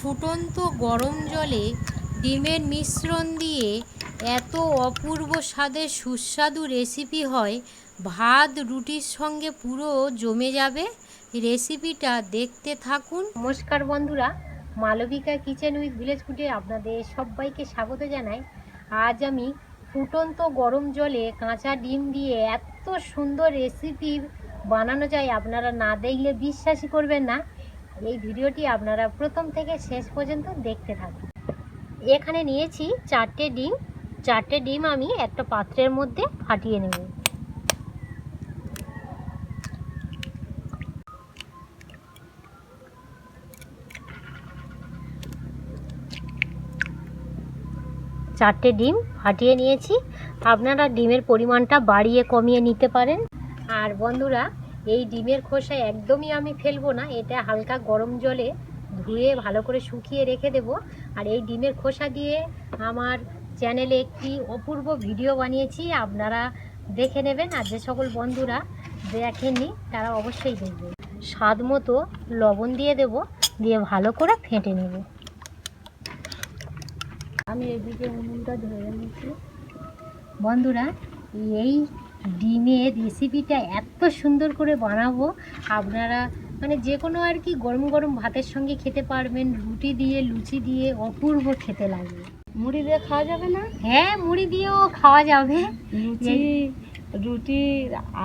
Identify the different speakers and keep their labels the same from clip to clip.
Speaker 1: ফুটন্ত গরম জলে ডিমের মিশ্রণ দিয়ে এত অপূর্ব স্বাদের সুস্বাদু রেসিপি হয়, ভাত রুটির সঙ্গে পুরো জমে যাবে? রেসিপিটা দেখতে থাকুন। নমস্কার বন্ধুরা, মালবিকা কিচেন উইথ ভিলেজ ফুডে আপনাদের সবাইকে স্বাগত জানাই। আজ আমি ফুটন্ত গরম জলে কাঁচা ডিম দিয়ে এত সুন্দর রেসিপি বানানো যায় আপনারা না দেখলে বিশ্বাসই করবেন না। এই ভিডিওটি আপনারা প্রথম থেকে শেষ পর্যন্ত দেখতে থাকুন। এখানে নিয়েছি চারটে ডিম। চারটে ডিম আমি একটা পাত্রের মধ্যে ফাটিয়ে নেব। চারটে ডিম ফাটিয়ে নিয়েছি। আপনারা ডিমের পরিমাণটা বাড়িয়ে কমিয়ে নিতে পারেন। আর বন্ধুরা এই ডিমের খোসা একদমই আমি ফেলব না এটা হালকা গরম জলে ধুয়ে ভালো করে শুকিয়ে রেখে দেব। আর এই ডিমের খোসা দিয়ে আমার চ্যানেলে একটি অপূর্ব ভিডিও বানিয়েছি আপনারা দেখে নেবেন। আর যে সকল বন্ধুরা দেখেননি তারা অবশ্যই দেখবেন। স্বাদ মতো লবণ দিয়ে দেব দিয়ে ভালো করে ফেটে নেব। আমি এদিকে উনুনটা ধরে নিচ্ছি। বন্ধুরা এই ডিমের রেসিপিটা এত সুন্দর করে বানাবো আপনারা মানে যে কোনো আর কি গরম গরম ভাতের সঙ্গে খেতে পারবেন রুটি দিয়ে লুচি দিয়ে অপূর্ব খেতে লাগবে।
Speaker 2: মুড়ি দিয়ে খাওয়া যাবে না?
Speaker 1: হ্যাঁ মুড়ি দিয়েও খাওয়া যাবে।
Speaker 2: লুচি রুটি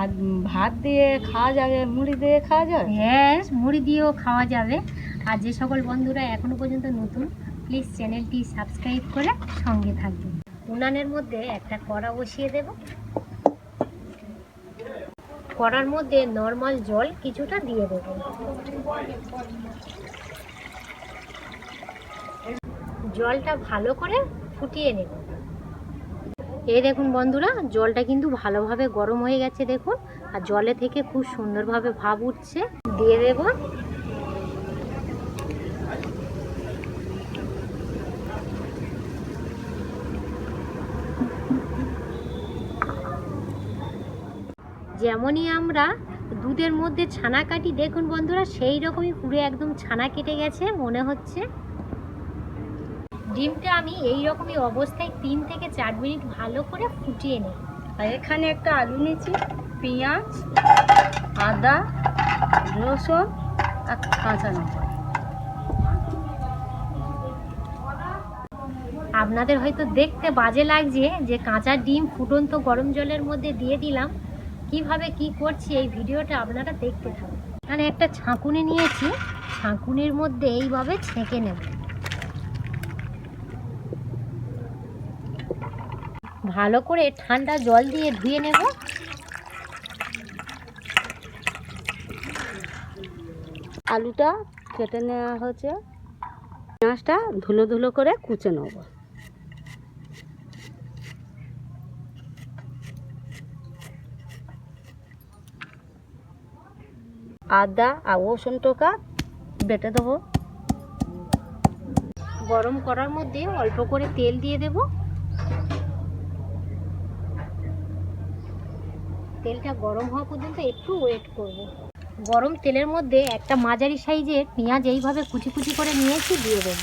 Speaker 2: আর ভাত দিয়ে খাওয়া যাবে মুড়ি দিয়ে খাওয়া যাবে?
Speaker 1: হ্যাঁ মুড়ি দিয়েও খাওয়া যাবে। আর যে সকল বন্ধুরা এখনও পর্যন্ত নতুন প্লিজ চ্যানেলটি সাবস্ক্রাইব করে সঙ্গে থাকবেন। উনানের মধ্যে একটা কড়া বসিয়ে দেব। কড়ার মধ্যে নর্মাল জল কিছুটা দিয়ে দেবো। জলটা ভালো করে ফুটিয়ে নেব। এই দেখুন বন্ধুরা, জলটা কিন্তু ভালোভাবে গরম হয়ে গেছে দেখুন, আর জলে থেকে খুব সুন্দরভাবে ভাব উঠছে। দিয়ে দেব যেমনই আমরা দুধের মধ্যে ছানা কাটি দেখুন বন্ধুরা সেই রকমই পুরো একদম ছানা কেটে গেছে মনে হচ্ছে। ডিমটা আমি এই রকমই অবস্থায় তিন থেকে চার মিনিট ভালো করে ফুটিয়ে নিই।
Speaker 2: আর এখানে একটা আলু নিয়েছি পেঁয়াজ আদা রসুন আর কাঁচা লঙ্কা।
Speaker 1: আপনাদের হয়তো দেখতে বাজে লাগছে যে কাঁচা ডিম ফুটন্ত গরম জলের মধ্যে দিয়ে দিলাম। কীভাবে কি করছি এই ভিডিওটা আপনারা দেখতে থাকুন। এখানে একটা ছাঁকুনি নিয়েছি, ছাঁকুনির মধ্যে এইভাবে ছেঁকে নেব। ভালো করে ঠান্ডা জল দিয়ে ধুয়ে নেব।
Speaker 2: আলুটা কেটে নেওয়া হচ্ছে পেঁয়াজটা ধুলো ধুলো করে কুচে নেব। আদা আর রসুন টোকা বেটে দেবো।
Speaker 1: গরম করার মধ্যে অল্প করে তেল দিয়ে দেব। তেলটা গরম হওয়া পর্যন্ত একটু ওয়েট করব। গরম তেলের মধ্যে একটা মাঝারি সাইজের পেঁয়াজ এইভাবে কুচি কুচি করে নিয়েছি, দিয়ে দেব।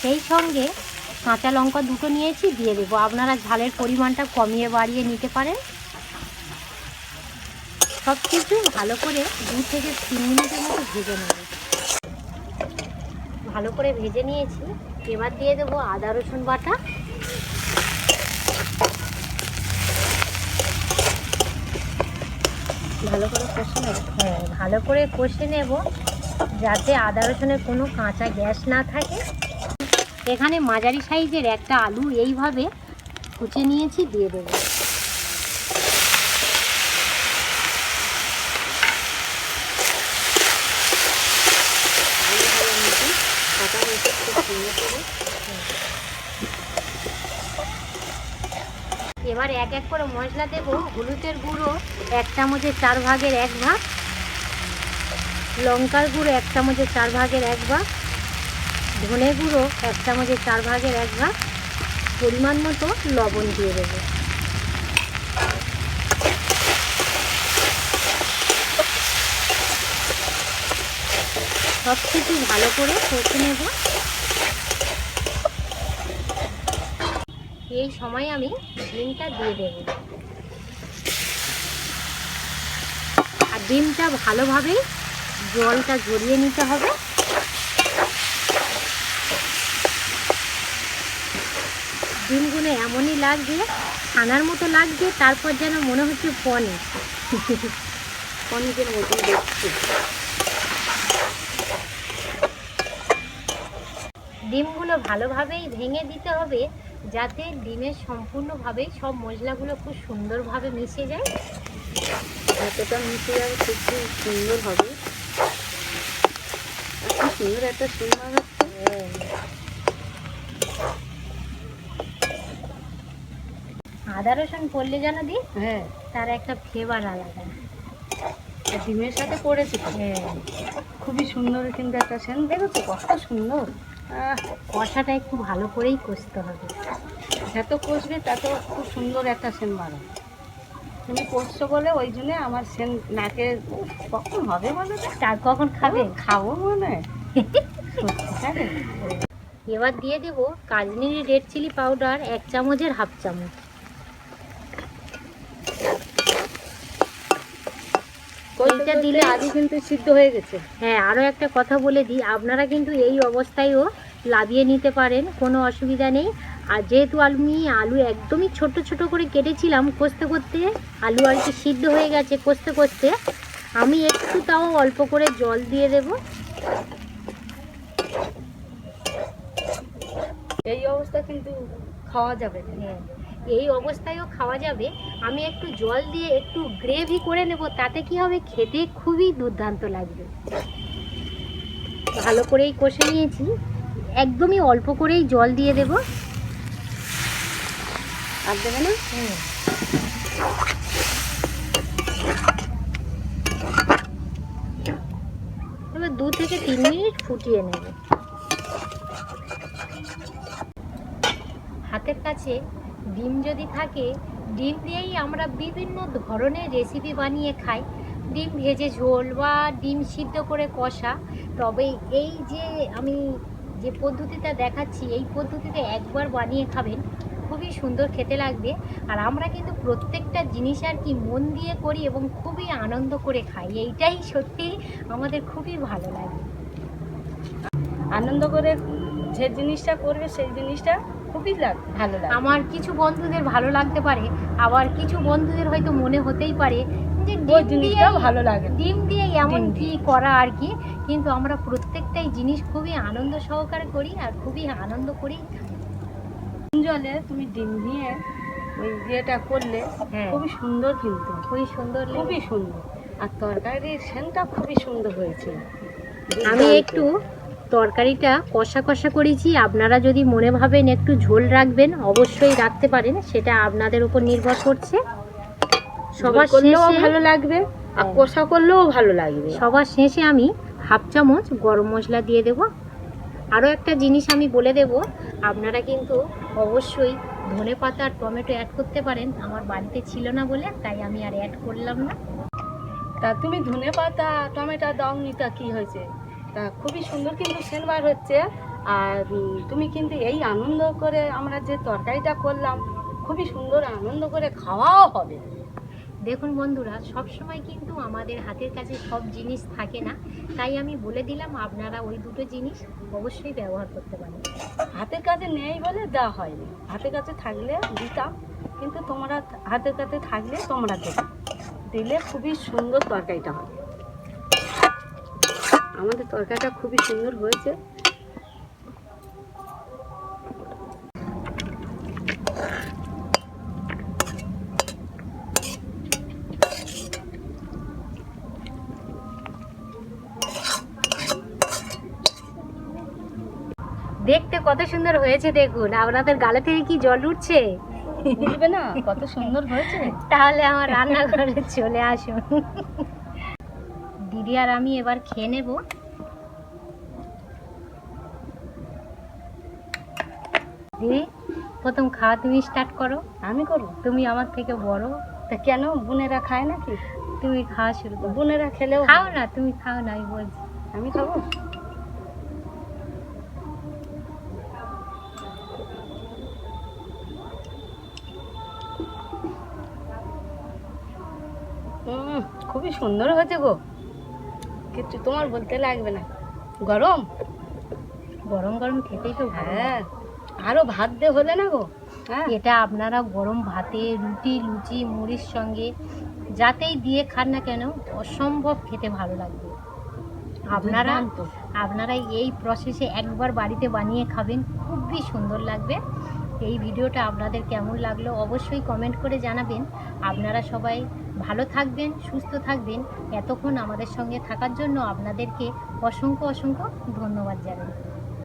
Speaker 1: সেই সঙ্গে কাঁচা লঙ্কা দুটো নিয়েছি, দিয়ে দেবো। আপনারা ঝালের পরিমাণটা কমিয়ে বাড়িয়ে নিতে পারেন। সব কিছু ভালো করে দু থেকে তিন মিনিটের মতো ভেজে নেব। ভালো করে ভেজে নিয়েছি। এবার দিয়ে দেবো আদা, রসুন বাটা।
Speaker 2: ভালো করে কষে নেব।
Speaker 1: হ্যাঁ ভালো করে কষে নেব যাতে আদা, রসুনের কোনো কাঁচা গ্যাস না থাকে। এখানে মাঝারি সাইজের একটা আলু এইভাবে কুচে নিয়েছি, দিয়ে দেবো। এবার এক এক করে মশলা দেবো, হলুদের গুঁড়ো, এক চামচের চার ভাগের এক ভাগ। লঙ্কার গুঁড়ো এক চামচের চার ভাগের এক ভাগ। ধনে গুঁড়ো এক চামচের চার ভাগের এক ভাগ। পরিমাণ মতো লবণ দিয়ে দেবো। সব কিছু ভালো করে কষে নেব। এই সময় আমি ডিমটা দিয়ে দেব। আর ডিমটা ভালোভাবে জলটা ঝরিয়ে নিতে হবে। ডিমগুলো এমনই লাগছে ছানার মতো লাগছে তারপর যেন মনে হচ্ছে পনির।
Speaker 2: পনিরের মতন দেখছি
Speaker 1: ডিমগুলো ভালোভাবেই ভেঙে দিতে হবে যাতে ডিমের সম্পূর্ণভাবে সব মশলাগুলো খুব সুন্দরভাবে মিশে যায়।
Speaker 2: এতটা মিশে যাবে খুব খুব সুন্দর হবে। কি সুন্দর একটা সুন্দর
Speaker 1: আদা রসুন পড়লে যেন দি?
Speaker 2: হ্যাঁ।
Speaker 1: তার একটা ফ্লেভার আলাদা।
Speaker 2: ডিমের সাথে করেছি
Speaker 1: হ্যাঁ।
Speaker 2: খুবই সুন্দর কিন্তু একটা সেন তো কত সুন্দর।
Speaker 1: কষাটা একটু ভালো করেই কষতে হবে।
Speaker 2: যত কষবে তত খুব সুন্দর একটা সেন বাড়ো তুমি কষছো বলে ওই জন্য আমার সেন নাকে কখন হবে বলো?
Speaker 1: তার কখন খাবে?
Speaker 2: খাব মনে হয়
Speaker 1: এবার দিয়ে দেবো কাশ্মীরি রেড চিলি পাউডার এক চামচের হাফ চামচ। এইটা দিলে
Speaker 2: আগে কিন্তু সিদ্ধ হয়ে গেছে।
Speaker 1: হ্যাঁ আরও একটা কথা বলে দিই। আপনারা কিন্তু এই অবস্থায়ও লাভিয়ে নিতে পারেন কোনো অসুবিধা নেই। আর যেহেতু আমি আলু একদমই ছোট ছোট করে কেটেছিলাম কষতে করতে আলু আর কি সিদ্ধ হয়ে গেছে কষতে কষতে আমি একটু তাও অল্প করে জল দিয়ে দেব।
Speaker 2: এই অবস্থা কিন্তু খাওয়া যাবে না।
Speaker 1: হ্যাঁ। এই অবস্থায়ও খাওয়া যাবে। আমি একটু জল দিয়ে একটু গ্রেভি করে নেব, তাতে কি হবে? খেতে খুবই দুর্দান্ত লাগবে। ভালো করেই কষে নিয়েছি। একদমই অল্প করেই জল দিয়ে দেব।
Speaker 2: আর দেবে না?
Speaker 1: দু থেকে তিন মিনিট ফুটিয়ে নেব। হাতের কাছে ডিম যদি থাকে, ডিম দিয়েই আমরা বিভিন্ন ধরনের রেসিপি বানিয়ে খাই। ডিম ভেজে ঝোল বা ডিম সিদ্ধ করে কষা। তবে এই যে আমি যে পদ্ধতিটা দেখাচ্ছি, এই পদ্ধতিতে একবার বানিয়ে খাবেন, খুবই সুন্দর খেতে লাগবে। আর আমরা কিন্তু প্রত্যেকটা জিনিস আর কি মন দিয়ে করি এবং খুবই আনন্দ করে খাই। এইটাই সত্যি আমাদের খুবই ভালো লাগে।
Speaker 2: আনন্দ করে যে জিনিসটা করবে, সেই জিনিসটা খুবই ভালো লাগে।
Speaker 1: আমার কিছু বন্ধুদের ভালো লাগতে পারে আবার কিছু বন্ধুদের হয়তো মনে হতেই পারে যে ডিম দিয়েই-
Speaker 2: ভালো লাগে।
Speaker 1: ডিম দিয়ে এমন কি করা আর কি? কিন্তু আমরা প্রত্যেকটাই জিনিস খুবই আনন্দ সহকারে করি আর খুবই আনন্দ খাই।
Speaker 2: জলে তুমি ডিম দিয়ে ওই ইয়েটা করলে
Speaker 1: হ্যাঁ।
Speaker 2: খুবই সুন্দর কিন্তু।
Speaker 1: খুবই সুন্দর
Speaker 2: খুবই সুন্দর। আর তরকারির সেনটা খুবই সুন্দর হয়েছে
Speaker 1: আমি একটু। তরকারিটা কষা কষা করেছি। আপনারা যদি মনে ভাবেন একটু ঝোল রাখবেন অবশ্যই রাখতে পারেন। সেটা আপনাদের উপর নির্ভর করছে। সবার
Speaker 2: করলেও ভালো লাগবে আর
Speaker 1: হ্যাঁ।
Speaker 2: কষা করলেও ভালো লাগবে।
Speaker 1: সবার শেষে আমি হাফ চামচ গরম মশলা দিয়ে দেব। আরও একটা জিনিস আমি বলে দেব আপনারা কিন্তু অবশ্যই ধনে পাতা আর টমেটো অ্যাড করতে পারেন। আমার বাড়িতে ছিল না বলে তাই আমি আর অ্যাড করলাম না।
Speaker 2: তা তুমি ধনে পাতা টমেটো দাওনি তা কি হয়েছে? তা খুবই সুন্দর কিন্তু সেন বার হচ্ছে। আর তুমি কিন্তু এই আনন্দ করে আমরা যে তরকারিটা করলাম খুবই সুন্দর আনন্দ করে খাওয়াও হবে।
Speaker 1: দেখুন বন্ধুরা সব সময় কিন্তু আমাদের হাতের কাছে সব জিনিস থাকে না। তাই আমি বলে দিলাম আপনারা ওই দুটো জিনিস অবশ্যই ব্যবহার করতে পারেন।
Speaker 2: হাতের কাছে নেই বলে দেওয়া হয়নি। হাতের কাছে থাকলে দিতাম কিন্তু তোমরা হাতের কাছে থাকলে তোমরা দেবে। দিলে খুবই সুন্দর তরকারিটা হবে। আমাদের তরকারিটা খুবই সুন্দর হয়েছে।
Speaker 1: দেখতে কত সুন্দর হয়েছে দেখুন। আপনাদের গালে থেকে কি জল উঠছে?
Speaker 2: বুঝবে না কত সুন্দর হয়েছে।
Speaker 1: তাহলে আমার রান্নাঘরে চলে আসুন। দিয়ে আর আমি এবার খেয়ে নেব। প্রথম খাওয়া তুমি স্টার্ট করো।
Speaker 2: আমি করো
Speaker 1: তুমি আমার থেকে বড়।
Speaker 2: তা কেন? বোনেরা খায় নাকি?
Speaker 1: তুমি খাওয়া শুরু করো।
Speaker 2: বোনেরা খেলেও
Speaker 1: খাও না তুমি খাও না আমি বলছি।
Speaker 2: আমি খাব? খুবই সুন্দর হয়েছে গো। কিছু তোমার বলতে লাগবে না। গরম?
Speaker 1: গরম গরম খেতেই তো
Speaker 2: হ্যাঁ। আরও ভাত দে হলে না গো? হ্যাঁ।
Speaker 1: এটা আপনারা গরম ভাতে রুটি লুচি মুড়ির সঙ্গে যাতেই দিয়ে খান না কেন অসম্ভব খেতে ভালো লাগবে। আপনারা। আপনারা এই প্রসেসে একবার বাড়িতে বানিয়ে খাবেন খুবই সুন্দর লাগবে। এই ভিডিওটা আপনাদের কেমন লাগল অবশ্যই কমেন্ট করে জানাবেন। আপনারা সবাই ভালো থাকবেন সুস্থ থাকবেন। এতক্ষণ আমাদের সঙ্গে থাকার জন্য আপনাদেরকে অসংখ্য অসংখ্য ধন্যবাদ জানাই।